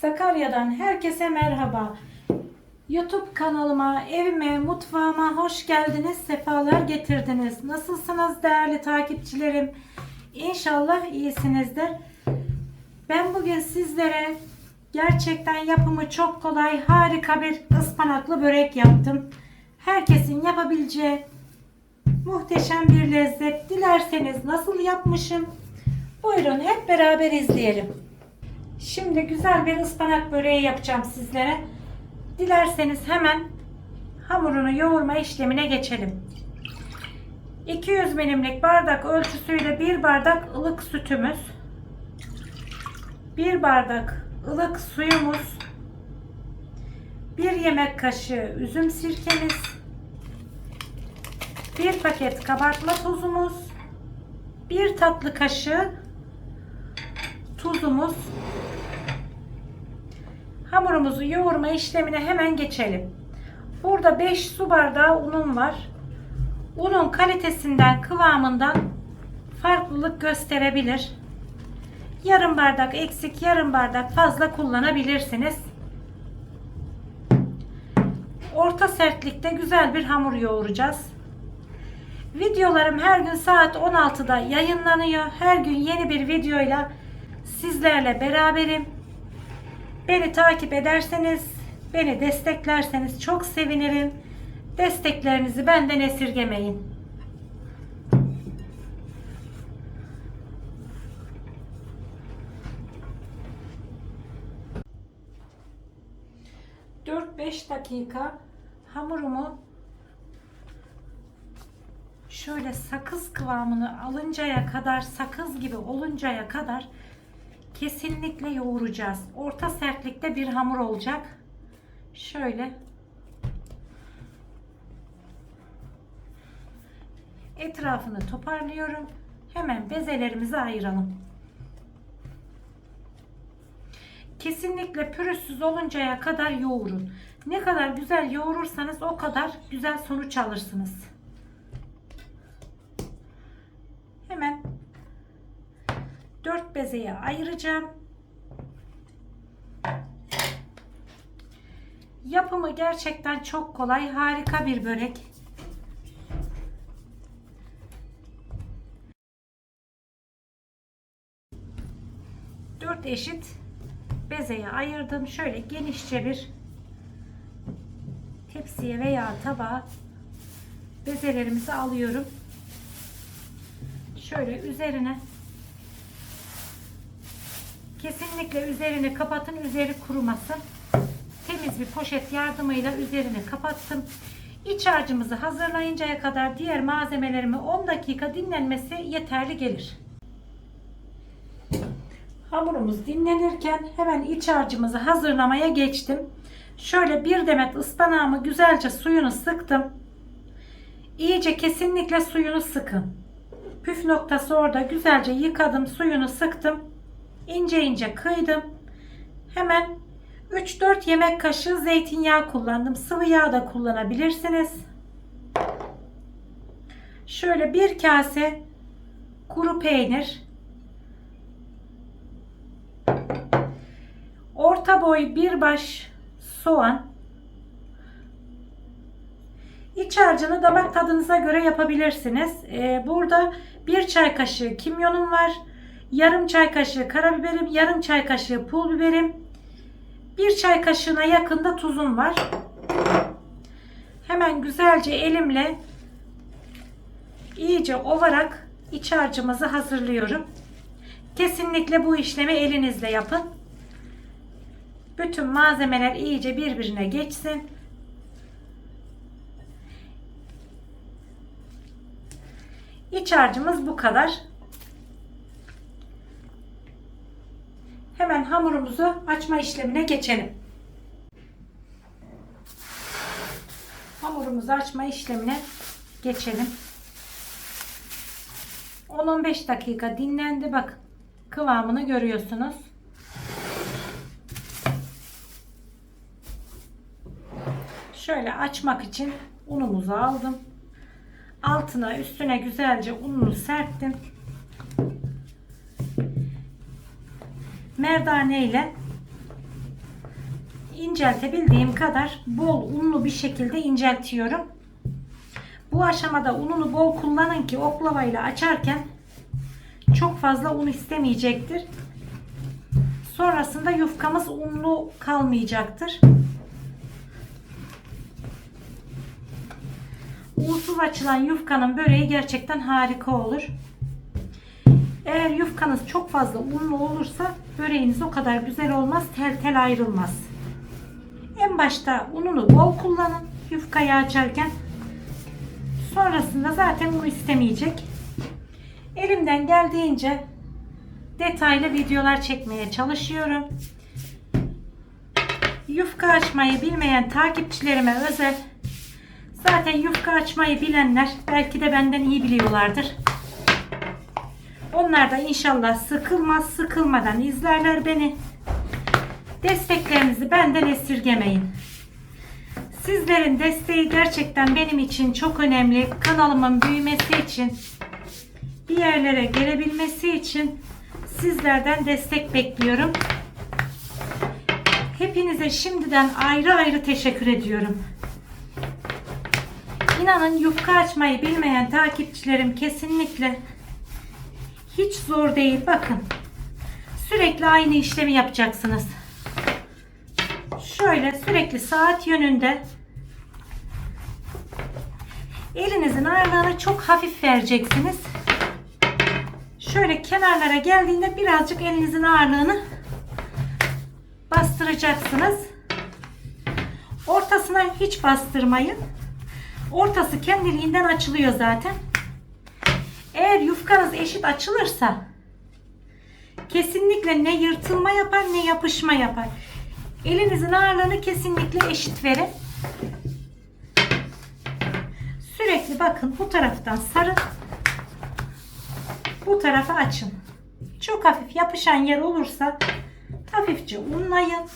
Sakarya'dan herkese merhaba. YouTube kanalıma, evime, mutfağıma hoş geldiniz, sefalar getirdiniz. Nasılsınız değerli takipçilerim? İnşallah iyisinizdir. Ben bugün sizlere gerçekten yapımı çok kolay, harika bir ıspanaklı börek yaptım. Herkesin yapabileceği muhteşem bir lezzet. Dilerseniz nasıl yapmışım? Buyurun hep beraber izleyelim. Şimdi güzel bir ıspanak böreği yapacağım sizlere. Dilerseniz hemen hamurunu yoğurma işlemine geçelim. 200 milimlik bardak ölçüsüyle bir bardak ılık sütümüz, bir bardak ılık suyumuz, bir yemek kaşığı üzüm sirkemiz, bir paket kabartma tozumuz, bir tatlı kaşığı tuzumuz. Hamurumuzu yoğurma işlemine hemen geçelim. Burada 5 su bardağı unum var. Unun kalitesinden, kıvamından farklılık gösterebilir. Yarım bardak eksik, yarım bardak fazla kullanabilirsiniz. Orta sertlikte güzel bir hamur yoğuracağız. Videolarım her gün saat 16'da yayınlanıyor. Her gün yeni bir videoyla sizlerle beraberim. Beni takip ederseniz, beni desteklerseniz çok sevinirim. Desteklerinizi benden esirgemeyin. ...4-5 dakika hamurumu şöyle sakız kıvamını alıncaya kadar sakız gibi oluncaya kadar kesinlikle yoğuracağız. Orta sertlikte bir hamur olacak. Şöyle etrafını toparlıyorum. Hemen bezelerimizi ayıralım. Kesinlikle pürüzsüz oluncaya kadar yoğurun. Ne kadar güzel yoğurursanız o kadar güzel sonuç alırsınız. Hemen 4 bezeye ayıracağım. Yapımı gerçekten çok kolay, harika bir börek. Dört eşit bezeye ayırdım. Şöyle genişçe bir tepsiye veya tabağa bezelerimizi alıyorum. Şöyle üzerine kesinlikle üzerini kapatın. Üzeri kurumasın. Temiz bir poşet yardımıyla üzerini kapattım. İç harcımızı hazırlayıncaya kadar diğer malzemelerimi 10 dakika dinlenmesi yeterli gelir. Hamurumuz dinlenirken hemen iç harcımızı hazırlamaya geçtim. Şöyle bir demet ıspanağımı güzelce suyunu sıktım. İyice kesinlikle suyunu sıkın. Püf noktası orada güzelce yıkadım, suyunu sıktım. İnce ince kıydım. Hemen 3-4 yemek kaşığı zeytinyağı kullandım. Sıvı yağ da kullanabilirsiniz. Şöyle bir kase kuru peynir. Orta boy bir baş soğan. İç harcını damak tadınıza göre yapabilirsiniz. Ee, burada bir çay kaşığı kimyonum var. Yarım çay kaşığı karabiberim, yarım çay kaşığı pul biberim. Bir çay kaşığına yakında tuzum var. Hemen güzelce elimle iyice ovarak iç harcımızı hazırlıyorum. Kesinlikle bu işlemi elinizle yapın. Bütün malzemeler iyice birbirine geçsin. İç harcımız bu kadar. Hemen hamurumuzu açma işlemine geçelim. Hamurumuzu açma işlemine geçelim. 10-15 dakika dinlendi. Bak kıvamını görüyorsunuz. Şöyle açmak için unumuzu aldım. Altına üstüne güzelce ununu serptim. Merdane ile inceltebildiğim kadar bol unlu bir şekilde inceltiyorum. Bu aşamada ununu bol kullanın ki oklavayla açarken çok fazla un istemeyecektir. Sonrasında yufkamız unlu kalmayacaktır. Unsuz açılan yufkanın böreği gerçekten harika olur. Eğer yufkanız çok fazla unlu olursa böreğiniz o kadar güzel olmaz, tel tel ayrılmaz. En başta ununu bol kullanın yufkayı açarken. Sonrasında zaten un istemeyecek. Elimden geldiğince detaylı videolar çekmeye çalışıyorum. Yufka açmayı bilmeyen takipçilerime özel. Zaten yufka açmayı bilenler belki de benden iyi biliyorlardır. Onlar da inşallah sıkılmaz, sıkılmadan izlerler beni. Desteklerinizi benden esirgemeyin. Sizlerin desteği gerçekten benim için çok önemli. Kanalımın büyümesi için, bir yerlere gelebilmesi için sizlerden destek bekliyorum. Hepinize şimdiden ayrı ayrı teşekkür ediyorum. İnanın yufka açmayı bilmeyen takipçilerim kesinlikle hiç zor değil. Bakın. Sürekli aynı işlemi yapacaksınız. Şöyle sürekli saat yönünde elinizin ağırlığını çok hafif vereceksiniz. Şöyle kenarlara geldiğinde birazcık elinizin ağırlığını bastıracaksınız. Ortasına hiç bastırmayın. Ortası kendiliğinden açılıyor zaten. Eğer yufkanız eşit açılırsa kesinlikle ne yırtılma yapar ne yapışma yapar. Elinizin ağırlığını kesinlikle eşit verin. Sürekli bakın bu taraftan sarın. Bu tarafa açın. Çok hafif yapışan yer olursa hafifçe unlayın.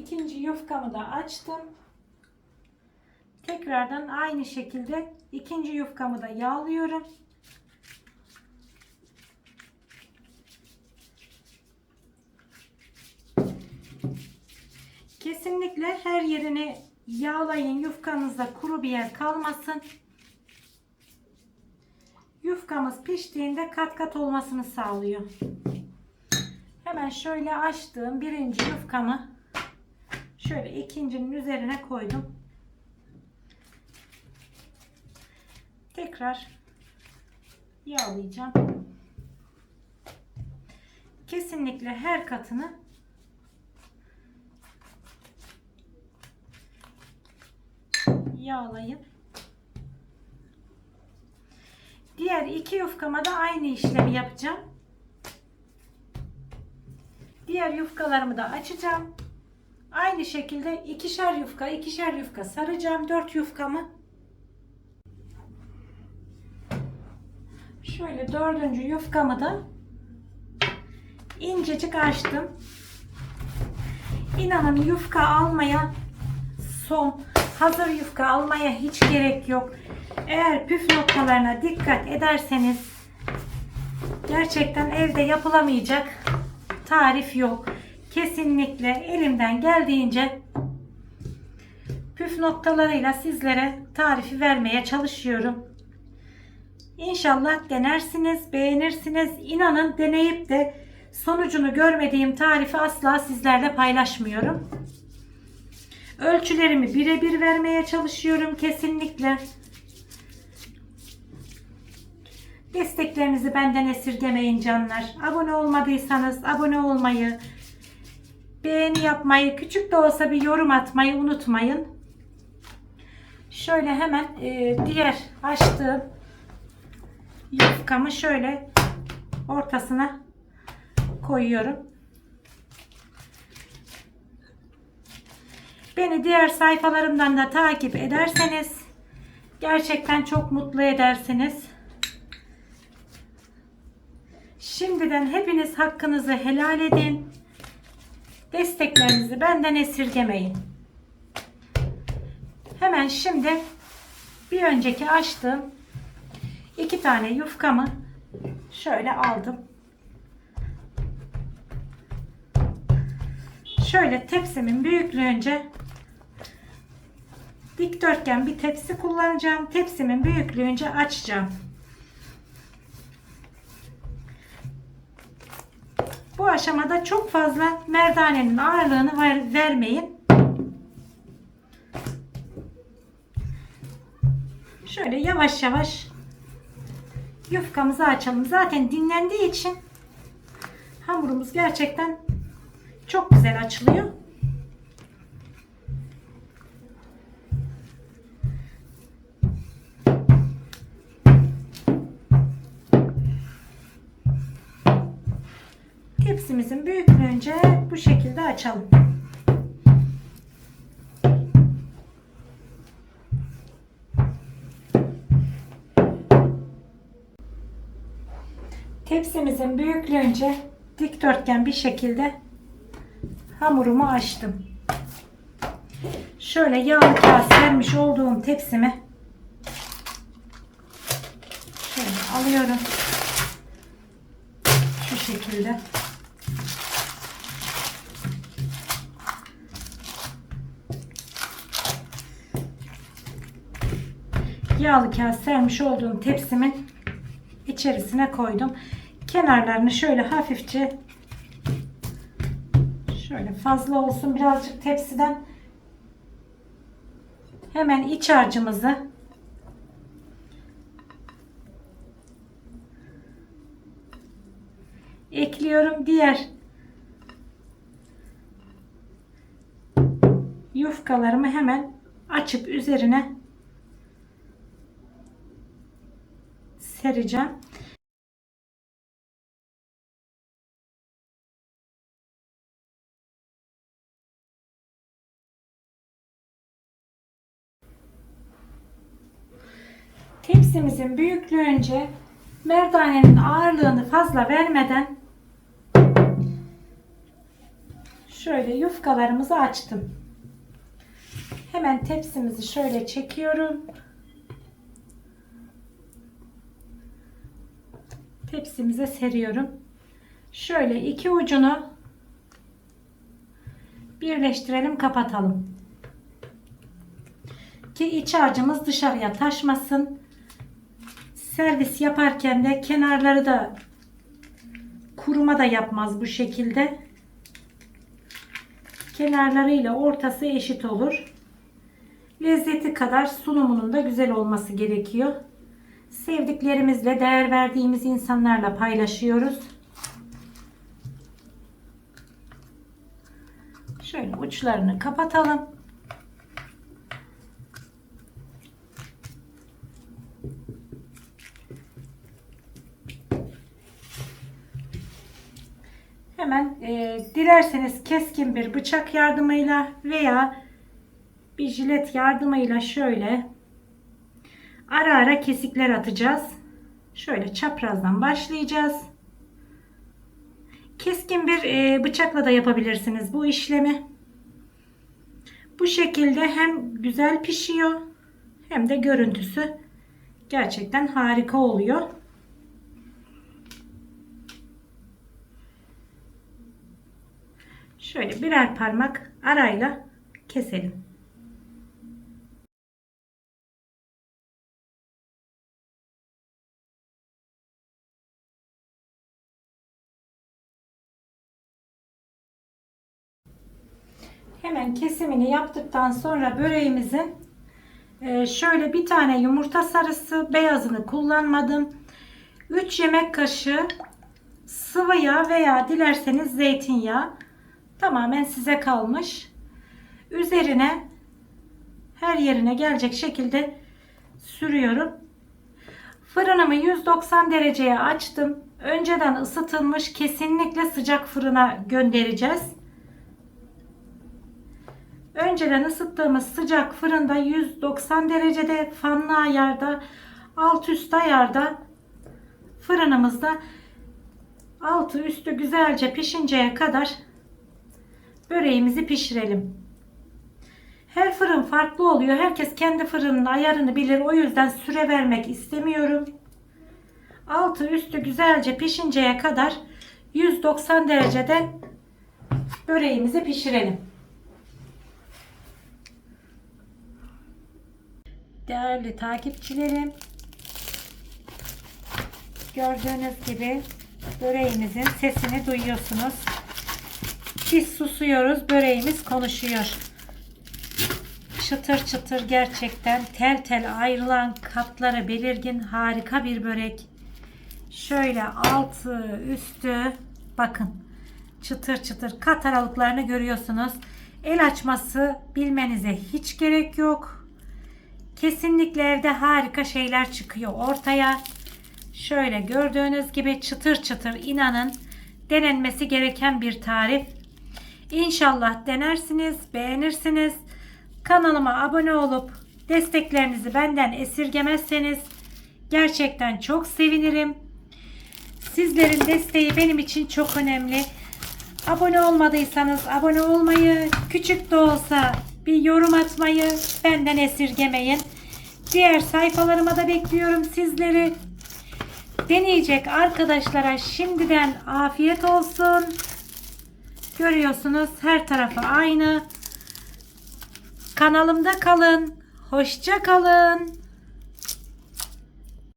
İkinci yufkamı da açtım. Tekrardan aynı şekilde ikinci yufkamı da yağlıyorum. Kesinlikle her yerini yağlayın. Yufkanızda kuru bir yer kalmasın. Yufkamız piştiğinde kat kat olmasını sağlıyor. Hemen şöyle açtığım birinci yufkamı şöyle ikincinin üzerine koydum. Tekrar yağlayacağım. Kesinlikle her katını yağlayın. Diğer iki yufkama da aynı işlemi yapacağım. Diğer yufkalarımı da açacağım. Aynı şekilde ikişer yufka, ikişer yufka saracağım. Dört yufkamı. Şöyle dördüncü yufkamı da incecik açtım. İnanın yufka almaya son hazır yufka almaya hiç gerek yok. Eğer püf noktalarına dikkat ederseniz gerçekten evde yapılamayacak tarif yok. Kesinlikle elimden geldiğince püf noktalarıyla sizlere tarifi vermeye çalışıyorum. İnşallah denersiniz, beğenirsiniz. İnanın deneyip de sonucunu görmediğim tarifi asla sizlerle paylaşmıyorum. Ölçülerimi birebir vermeye çalışıyorum kesinlikle. Desteklerinizi benden esirgemeyin canlar. Abone olmadıysanız abone olmayı, beğeni yapmayı, küçük de olsa bir yorum atmayı unutmayın. Şöyle hemen e, diğer açtığım yufkamı şöyle ortasına koyuyorum. Beni diğer sayfalarımdan da takip ederseniz gerçekten çok mutlu edersiniz. Şimdiden hepiniz hakkınızı helal edin. Desteklerinizi benden esirgemeyin. Hemen şimdi bir önceki açtığım iki tane yufkamı şöyle aldım. Şöyle tepsimin büyüklüğünce dikdörtgen bir tepsi kullanacağım. Tepsimin büyüklüğünce açacağım. Bu aşamada çok fazla merdanenin ağırlığını ver, vermeyin. Şöyle yavaş yavaş yufkamızı açalım. Zaten dinlendiği için hamurumuz gerçekten çok güzel açılıyor. Tepsimizin büyüklüğünce bu şekilde açalım. Tepsimizin büyüklüğünce dikdörtgen bir şekilde hamurumu açtım. Şöyle yağlı kağıt sermiş olduğum tepsimi şöyle alıyorum. Şu şekilde. Yağlı kağıt sermiş olduğum tepsimin içerisine koydum. Kenarlarını şöyle hafifçe şöyle fazla olsun birazcık tepsiden hemen iç harcımızı ekliyorum. Diğer yufkalarımı hemen açıp üzerine sereceğim. Tepsimizin büyüklüğünce merdanenin ağırlığını fazla vermeden şöyle yufkalarımızı açtım. Hemen tepsimizi şöyle çekiyorum. Tepsimize seriyorum. Şöyle iki ucunu birleştirelim, kapatalım. Ki iç harcımız dışarıya taşmasın. Servis yaparken de kenarları da kuruma da yapmaz bu şekilde. Kenarlarıyla ortası eşit olur. Lezzeti kadar sunumunun da güzel olması gerekiyor. Sevdiklerimizle, değer verdiğimiz insanlarla paylaşıyoruz. Şöyle uçlarını kapatalım. Hemen e, dilerseniz keskin bir bıçak yardımıyla veya bir jilet yardımıyla şöyle ara ara kesikler atacağız. Şöyle çaprazdan başlayacağız. Keskin bir e, bıçakla da yapabilirsiniz bu işlemi. Bu şekilde hem güzel pişiyor hem de görüntüsü gerçekten harika oluyor. Şöyle birer parmak arayla keselim. Kesimini yaptıktan sonra böreğimizin e, şöyle bir tane yumurta sarısı beyazını kullanmadım. 3 yemek kaşığı sıvı yağ veya dilerseniz zeytinyağı tamamen size kalmış. Üzerine her yerine gelecek şekilde sürüyorum. Fırınımı 190 dereceye açtım. Önceden ısıtılmış kesinlikle sıcak fırına göndereceğiz. Önceden ısıttığımız sıcak fırında 190 derecede fanlı ayarda alt üst ayarda fırınımızda altı üstü güzelce pişinceye kadar böreğimizi pişirelim. Her fırın farklı oluyor. Herkes kendi fırının ayarını bilir. O yüzden süre vermek istemiyorum. Altı üstü güzelce pişinceye kadar 190 derecede böreğimizi pişirelim. Değerli takipçilerim, gördüğünüz gibi böreğimizin sesini duyuyorsunuz. Biz susuyoruz, böreğimiz konuşuyor. Çıtır çıtır gerçekten tel tel ayrılan katları belirgin harika bir börek. Şöyle altı üstü bakın çıtır çıtır kat aralıklarını görüyorsunuz. El açması bilmenize hiç gerek yok. Kesinlikle evde harika şeyler çıkıyor ortaya. Şöyle gördüğünüz gibi çıtır çıtır inanın denenmesi gereken bir tarif. İnşallah denersiniz, beğenirsiniz. Kanalıma abone olup desteklerinizi benden esirgemezseniz gerçekten çok sevinirim. Sizlerin desteği benim için çok önemli. Abone olmadıysanız abone olmayı, küçük de olsa bir yorum atmayı benden esirgemeyin. Diğer sayfalarıma da bekliyorum sizleri. Deneyecek arkadaşlara şimdiden afiyet olsun. Görüyorsunuz her tarafı aynı. Kanalımda kalın. Hoşça kalın.